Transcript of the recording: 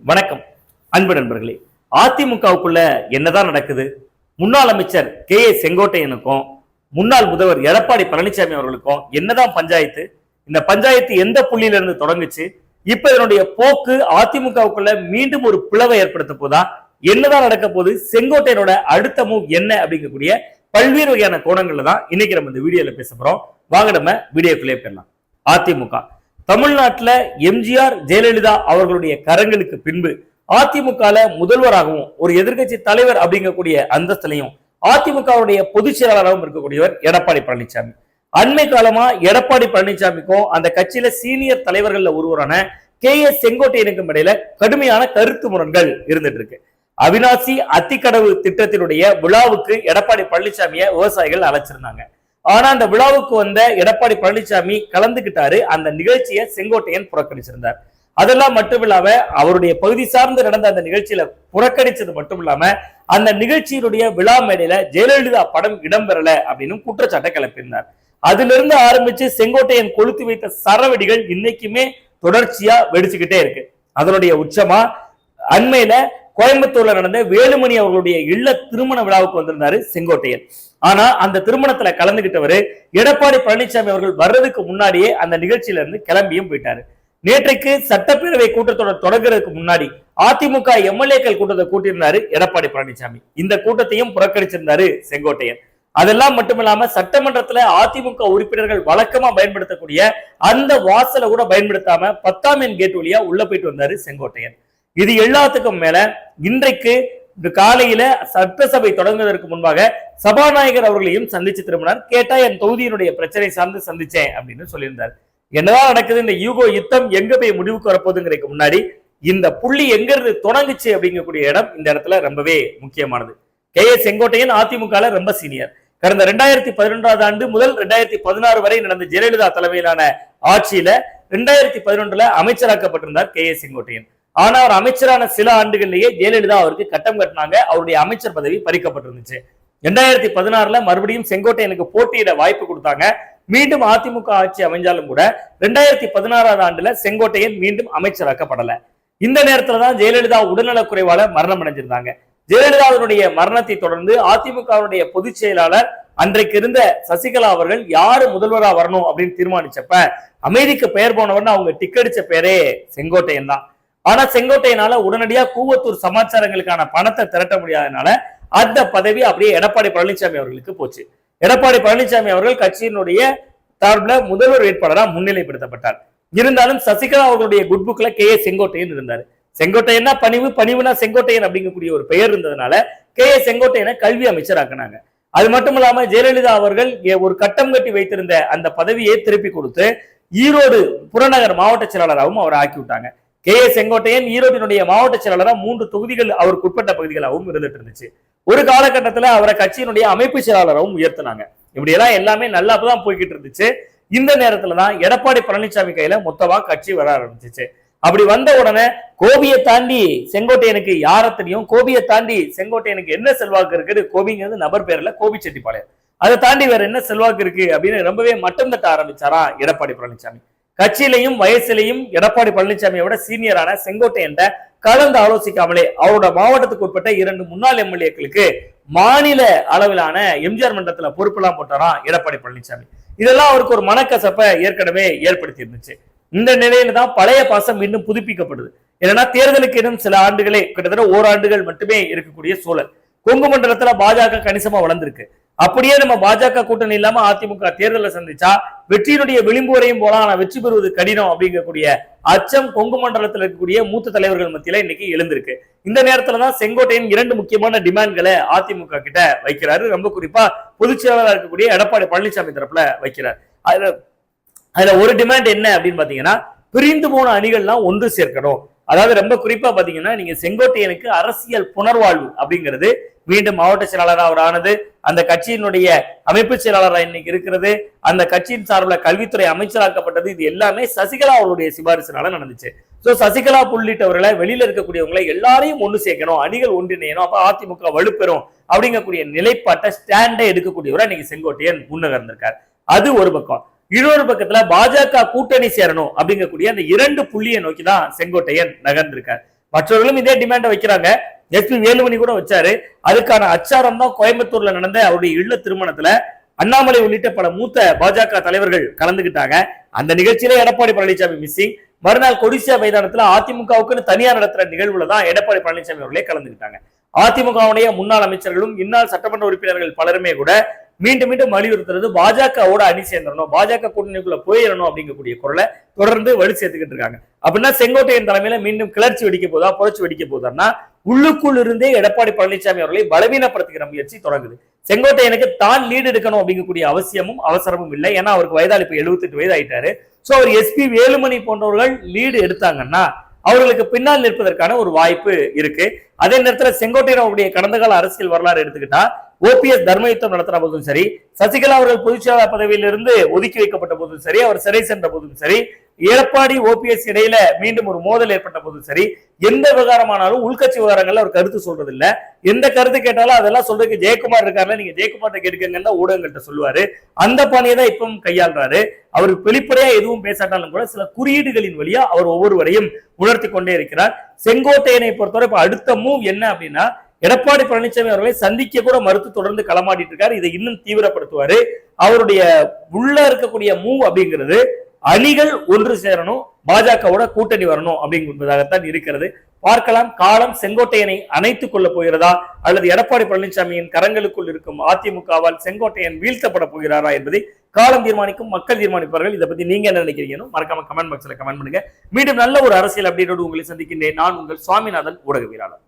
வணக்கம். அன்பு நண்பர்களே அதிமுகவுக்குள்ள என்னதான் நடக்குது? முன்னாள் அமைச்சர் கே. ஏ. செங்கோட்டையனுக்கும் முன்னாள் முதல்வர் எடப்பாடி பழனிசாமி அவர்களுக்கும் என்னதான் பஞ்சாயத்து? இந்த பஞ்சாயத்து எந்த புள்ளியில இருந்து தொடங்குச்சு? இப்ப இதனுடைய போக்கு அதிமுகவுக்குள்ள மீண்டும் ஒரு பிளவை ஏற்படுத்த போதா? என்னதான் நடக்க போகுது? செங்கோட்டையனோட அடுத்த மூவ் என்ன அப்படிங்கக்கூடிய பல்வேறு வகையான கோணங்கள்ல தான் இன்னைக்கு நம்ம இந்த வீடியோல பேச போறோம். வாங்க நம்ம வீடியோக்குள்ளே போயிடலாம். அதிமுக. தமிழ்நாட்டில் எம்ஜிஆர் ஜெயலலிதா அவர்களுடைய கரங்களுக்கு பின்பு அதிமுகல முதல்வராகவும் ஒரு எதிர்க்கட்சி தலைவர் அப்படிங்கக்கூடிய அந்தஸ்திலையும் அதிமுகவுடைய பொதுச் செயலாளராகவும் இருக்கக்கூடியவர் எடப்பாடி பழனிசாமி அண்மை காலமா எடப்பாடி பழனிசாமிக்கும் அந்த கட்சியில சீனியர் தலைவர்கள்ல ஒருவரான கே எஸ் செங்கோட்டையனுக்கும் இடையில கடுமையான கருத்து முரண்கள் இருந்துட்டு இருக்கு. அவினாசி அத்திக்கடவு திட்டத்தினுடைய விழாவுக்கு எடப்பாடி பழனிசாமியை விவசாயிகள் அழைச்சிருந்தாங்க. ஆனா அந்த விழாவுக்கு வந்த எடப்பாடி பழனிசாமி கலந்துகிட்டாரு. அந்த நிகழ்ச்சியை செங்கோட்டையன் புறக்கணிச்சிருந்தார். அதெல்லாம் மட்டும் இல்லாம அவருடைய பகுதி சார்ந்து நடந்த அந்த நிகழ்ச்சியில புறக்கணிச்சது மட்டும் இல்லாம அந்த நிகழ்ச்சியினுடைய விழா மேடையில ஜெயலலிதா படம் இடம்பெறல அப்படின்னு குற்றச்சாட்டை கிளப்பியிருந்தார். அதுல இருந்து ஆரம்பிச்சு செங்கோட்டையன் கொளுத்து வைத்த சரவெடிகள் இன்னைக்குமே தொடர்ச்சியா வெடிச்சுக்கிட்டே இருக்கு. அதனுடைய உச்சமா அண்மையில கோயம்புத்தூர்ல நடந்த வேலுமணி அவர்களுடைய இல்ல திருமண விழாவுக்கு வந்திருந்தாரு செங்கோட்டையன். ஆனா அந்த திருமணத்துல கலந்துகிட்டவரு எடப்பாடி பழனிசாமி அவர்கள் வர்றதுக்கு முன்னாடியே அந்த நிகழ்ச்சியில இருந்து கிளம்பியும் போயிட்டாரு. நேற்றைக்கு சட்டப்பேரவை கூட்டத்தொடர் தொடங்குறதுக்கு முன்னாடி அதிமுக எம்எல்ஏக்கள் கூட்டத்தை கூட்டியிருந்தாரு எடப்பாடி பழனிசாமி இந்த கூட்டத்தையும் புறக்கணிச்சிருந்தாரு செங்கோட்டையன். அதெல்லாம் மட்டுமில்லாம சட்டமன்றத்துல அதிமுக உறுப்பினர்கள் வழக்கமா பயன்படுத்தக்கூடிய அந்த வாசலை கூட பயன்படுத்தாம பத்தாம் எண் கேட் வழியா உள்ள போயிட்டு வந்தாரு செங்கோட்டையன். இது எல்லாத்துக்கும் மேல இன்றைக்கு இந்த காலையில சட்டசபை தொடங்குவதற்கு முன்பாக சபாநாயகர் அவர்களையும் சந்திச்சு திரும்பினார். கேட்டா என் தொகுதியினுடைய பிரச்சனை சார்ந்து சந்திச்சேன் அப்படின்னு சொல்லியிருந்தார். என்னதான் நடக்குது இந்த யூகோ யுத்தம் எங்க போய் முடிவுக்கு வரப்போகுதுங்கிறதுக்கு முன்னாடி இந்த புள்ளி எங்க இருந்து தொடங்குச்சு அப்படிங்கக்கூடிய இடம் இந்த இடத்துல ரொம்பவே முக்கியமானது. கே. ஏ செங்கோட்டையன் அதிமுக ரொம்ப சீனியர். கடந்த ரெண்டாயிரத்தி பதினொன்றாவது ஆண்டு முதல் ரெண்டாயிரத்தி பதினாறு வரை நடந்த ஜெயலலிதா தலைமையிலான ஆட்சியில ரெண்டாயிரத்தி பதினொன்றுல அமைச்சராக்கப்பட்டிருந்தார் கே. ஏ செங்கோட்டையன். ஆனா அவர் அமைச்சரான சில ஆண்டுகள்லயே ஜெயலலிதா அவருக்கு கட்டம் கட்டினாங்க. அவருடைய அமைச்சர் பதவி பறிக்கப்பட்டிருந்துச்சு. ரெண்டாயிரத்தி பதினாறுல மறுபடியும் செங்கோட்டையனுக்கு போட்டியிட வாய்ப்பு கொடுத்தாங்க. மீண்டும் அதிமுக ஆட்சி அமைஞ்சாலும் கூட ரெண்டாயிரத்தி பதினாறாவது ஆண்டுல செங்கோட்டையன் மீண்டும் அமைச்சராக்கப்படல. இந்த நேரத்துல தான் ஜெயலலிதா உடல்நலக் குறைவால மரணம் அடைஞ்சிருந்தாங்க. ஜெயலலிதாவினுடைய மரணத்தை தொடர்ந்து அதிமுகவுடைய பொதுச் செயலாளர் அன்றைக்கு இருந்த சசிகலா அவர்கள் யாரு முதல்வரா வரணும் அப்படின்னு தீர்மானிச்சப்ப அமைதிக்கு பெயர் போனவர்னு அவங்க டிக்கெடிச்ச பேரே செங்கோட்டையன் தான். ஆனா செங்கோட்டையனால உடனடியா கூவத்தூர் சமாச்சாரங்களுக்கான பணத்தை திரட்ட முடியாதனால அந்த பதவி அப்படியே எடப்பாடி பழனிசாமி அவர்களுக்கு போச்சு. எடப்பாடி பழனிசாமி அவர்கள் கட்சியினுடைய சார்பில் முதல்வர் வேட்பாளராக முன்னிலைப்படுத்தப்பட்டார். இருந்தாலும் சசிகலா அவர்களுடைய குட் புக்ல கே ஏ செங்கோட்டையன் இருந்தார். செங்கோட்டையன்னா பணிவு பணிவுனா செங்கோட்டையன் அப்படிங்கக்கூடிய ஒரு பெயர் இருந்ததுனால கே ஏ செங்கோட்டையனை கல்வி அமைச்சராக்குனாங்க. அது மட்டும் இல்லாம ஜெயலலிதா அவர்கள் ஒரு கட்டம் கட்டி வைத்திருந்த அந்த பதவியை திருப்பி கொடுத்து ஈரோடு புறநகர் மாவட்ட செயலாளராகவும் அவர் ஆக்கி விட்டாங்க. கே ஏ செங்கோட்டையன் ஈரோட்டினுடைய மாவட்ட செயலாளராக மூன்று தொகுதிகள் அவருக்கு உட்பட்ட பகுதிகளாகவும் இருந்துட்டு இருந்துச்சு. ஒரு காலகட்டத்துல அவரை கட்சியினுடைய அமைப்பு செயலாளராகவும் உயர்த்தினாங்க. இப்படி எல்லாம் எல்லாமே நல்லா தான் போய்கிட்டு இருந்துச்சு. இந்த நேரத்துல தான் எடப்பாடி பழனிசாமி கையில மொத்தமா கட்சி வர ஆரம்பிச்சிச்சு. அப்படி வந்த உடனே கோபியை தாண்டி செங்கோட்டையனுக்கு யார தெரியும்? கோபியை தாண்டி செங்கோட்டையனுக்கு என்ன செல்வாக்கு இருக்குது? கோபிங்கிறது நபர் பேர்ல கோபி செட்டிப்பாளையம் அதை தாண்டி வேற என்ன செல்வாக்கு இருக்கு? அப்படின்னு ரொம்பவே மட்டம் தட்ட ஆரம்பிச்சாரா எடப்பாடி பழனிசாமி. கட்சியிலையும் வயசிலையும் எடப்பாடி பழனிசாமியை விட சீனியரான செங்கோட்டையன் கலந்து ஆலோசிக்காமலே அவரோட மாவட்டத்துக்கு உட்பட்ட இரண்டு முன்னாள் எம்எல்ஏக்களுக்கு மாநில அளவிலான எம்ஜிஆர் மன்றத்துல பொறுப்பெல்லாம் போட்டாராம் எடப்பாடி பழனிசாமி. இதெல்லாம் அவருக்கு ஒரு மனக்கசப்பை ஏற்கனவே ஏற்படுத்தி இருந்துச்சு இந்த நிலையில தான் பழைய பாசம் மீண்டும் புதுப்பிக்கப்படுது. ஏன்னா தேர்தலுக்கு இன்னும் சில ஆண்டுகளே கிட்டத்தட்ட ஓராண்டுகள் மட்டுமே இருக்கக்கூடிய சூழல். கொங்கு மண்டலத்துல பாஜக கணிசமா வளர்ந்திருக்கு. அப்படியே நம்ம பாஜக கூட்டணி இல்லாம அதிமுக தேர்தலை சந்திச்சா வெற்றியினுடைய விளிம்பு வரையும் போலாம். ஆனா வெற்றி பெறுவது கடினம் அப்படிங்கக்கூடிய அச்சம் கொங்கு மண்டலத்தில் இருக்கக்கூடிய மூத்த தலைவர்கள் மத்தியில இன்னைக்கு எழுந்திருக்கு. இந்த நேரத்துல தான் செங்கோட்டையின் இரண்டு முக்கியமான டிமாண்ட்களை அதிமுக கிட்ட வைக்கிறாரு. ரொம்ப குறிப்பா பொதுச் செயலாளராக இருக்கக்கூடிய எடப்பாடி பழனிசாமி தரப்புல வைக்கிறார். அதுல அதுல ஒரு டிமாண்ட் என்ன அப்படின்னு பாத்தீங்கன்னா பிரிந்து போன அணிகள்லாம் ஒன்று சேர்க்கணும். அதாவது ரொம்ப குறிப்பா பாத்தீங்கன்னா நீங்க செங்கோட்டையனுக்கு அரசியல் புனர்வாழ்வு அப்படிங்கிறது மீண்டும் மாவட்ட செயலாளராக அவர் ஆனது அந்த கட்சியினுடைய அமைப்பு செயலாளராக இன்னைக்கு இருக்கிறது அந்த கட்சியின் சார்பில் கல்வித்துறை அமைச்சராக்கப்பட்டது இது எல்லாமே சசிகலா அவருடைய சிபாரிசுனால நடந்துச்சு. ஸோ சசிகலா உள்ளிட்டவர்களை வெளியில இருக்கக்கூடியவங்களை எல்லாரையும் ஒன்று சேர்க்கணும் அணிகள் ஒன்றிணையணும் அப்போ அதிமுக வலுப்பெறும் அப்படிங்கக்கூடிய நிலைப்பாட்டை ஸ்டாண்டை எடுக்கக்கூடியவரை இன்னைக்கு செங்கோட்டையன் முன்னகர்ந்திருக்கார் அது ஒரு பக்கம். இன்னொரு பக்கத்துல பாஜக கூட்டணி சேரணும் அப்படிங்கக்கூடிய அந்த இரண்டு புள்ளியை நோக்கி தான் செங்கோட்டையன் நகர்ந்திருக்கார். மற்றவர்களும் இதே டிமாண்டை வைக்கிறாங்க. எஸ்பி வேலுமணி கூட வச்சாரு. அதுக்கான அச்சாரம் தான் கோயம்புத்தூர்ல நடந்த அவருடைய இல்ல திருமணத்துல அண்ணாமலை உள்ளிட்ட பல மூத்த பாஜக தலைவர்கள் கலந்துகிட்டாங்க. அந்த நிகழ்ச்சியில எடப்பாடி பழனிசாமி மிஸ்ஸிங் மறுநாள் கொடிசியா மைதானத்துல அதிமுகவுக்குன்னு தனியார் நடத்துற நிகழ்வுல தான் எடப்பாடி பழனிசாமி அவர்களே கலந்துக்கிட்டாங்க அதிமுகவுடைய முன்னாள் அமைச்சர்களும் இன்னால் சட்டமன்ற உறுப்பினர்கள் பலருமே கூட மீண்டும் மீண்டும் வலியுறுத்துறது பாஜகவோட அணி சேர்ந்துடணும். பாஜக கூட்டணிக்குள்ள போயிடணும் அப்படிங்கக்கூடிய குரலை தொடர்ந்து வலு சேர்த்துக்கிட்டு இருக்காங்க. அப்படின்னா செங்கோட்டையன் தலைமையில மீண்டும் கிளர்ச்சி வெடிக்க போதா புரட்சி வெடிக்க போதான்னா உள்ளுக்குள் இருந்தே எடப்பாடி பழனிசாமி அவர்களை பலவீனப்படுத்துகிற முயற்சி தொடங்குது. செங்கோட்டையனுக்கு தான் லீடு எடுக்கணும் அப்படிங்கக்கூடிய அவசியமும் அவசரமும் இல்லை. ஏன்னா அவருக்கு வயதால் இப்ப 78 வயது ஆயிட்டாரு சோ அவர் எஸ்பி வேலுமணி போன்றவர்கள் லீடு எடுத்தாங்கன்னா அவர்களுக்கு பின்னால் நிற்பதற்கான ஒரு வாய்ப்பு இருக்கு. அதே நேரத்துல செங்கோட்டையன் அவருடைய கடந்த கால அரசியல் வரலாறு எடுத்துக்கிட்டா ஓபிஎஸ் தர்மயுத்தம் நடத்தின போதும் சரி சசிகலா அவர்கள் பொதுச்செயலாளர் பதவியிலிருந்து ஒதுக்கி வைக்கப்பட்ட போதும் சரி அவர் சிறை சென்ற போதும் சரி எடப்பாடி ஓபிஎஸ் இடையில மீண்டும் ஒரு மோதல் ஏற்பட்ட போதும் சரி எந்த விவகாரமானாலும் உள்கட்சி விவகாரங்கள்ல அவர் கருத்து சொல்றது இல்ல எந்த கருத்து கேட்டாலும் அதெல்லாம் சொல்றதுக்கு ஜெயக்குமார் இருக்காருல நீங்க ஜெயக்குமார்ட்ட கேட்டுக்கங்கன்னு தான் ஊடகங்கள்ட்ட சொல்லுவாரு. அந்த பணியை தான் இப்பவும் கையாள்றாரு. அவர் வெளிப்படையா எதுவும் பேசாட்டாலும் கூட சில குறியீடுகளின் வழியா அவர் ஒவ்வொருவரையும் உணர்த்தி கொண்டே இருக்கிறார். செங்கோட்டையனை பொறுத்தவரை இப்ப அடுத்த மூவ் என்ன அப்படின்னா எடப்பாடி பழனிசாமி அவர்களை சந்திக்க கூட மறுத்து தொடர்ந்து களமாடிட்டு இருக்காரு. இதை இன்னும் தீவிரப்படுத்துவாரு. அவருடைய உள்ள இருக்கக்கூடிய மூவ் அப்படிங்கிறது அணிகள் ஒன்று சேரணும் பாஜகவோட கூட்டணி வரணும் அப்படிங்கிறதாகத்தான் இருக்கிறது. பார்க்கலாம் காலம் செங்கோட்டையனை அணைத்துக் கொள்ள போகிறதா அல்லது எடப்பாடி பழனிசாமியின் கரங்களுக்குள் இருக்கும் அதிமுகவால் செங்கோட்டையன் வீழ்த்தப்பட போகிறாரா என்பதை காலம் தீர்மானிக்கும் மக்கள் தீர்மானிப்பார்கள். இதை பத்தி நீங்க என்ன நினைக்கிறீங்கன்னு மறக்காம கமெண்ட் பாக்ஸ்ல கமெண்ட் பண்ணுங்க. மீண்டும் நல்ல ஒரு அரசியல் அப்டேட்டோடு உங்களை சந்திக்கின்றேன். நான் உங்கள் சுவாமிநாதன் ஊடகவியலாளர்.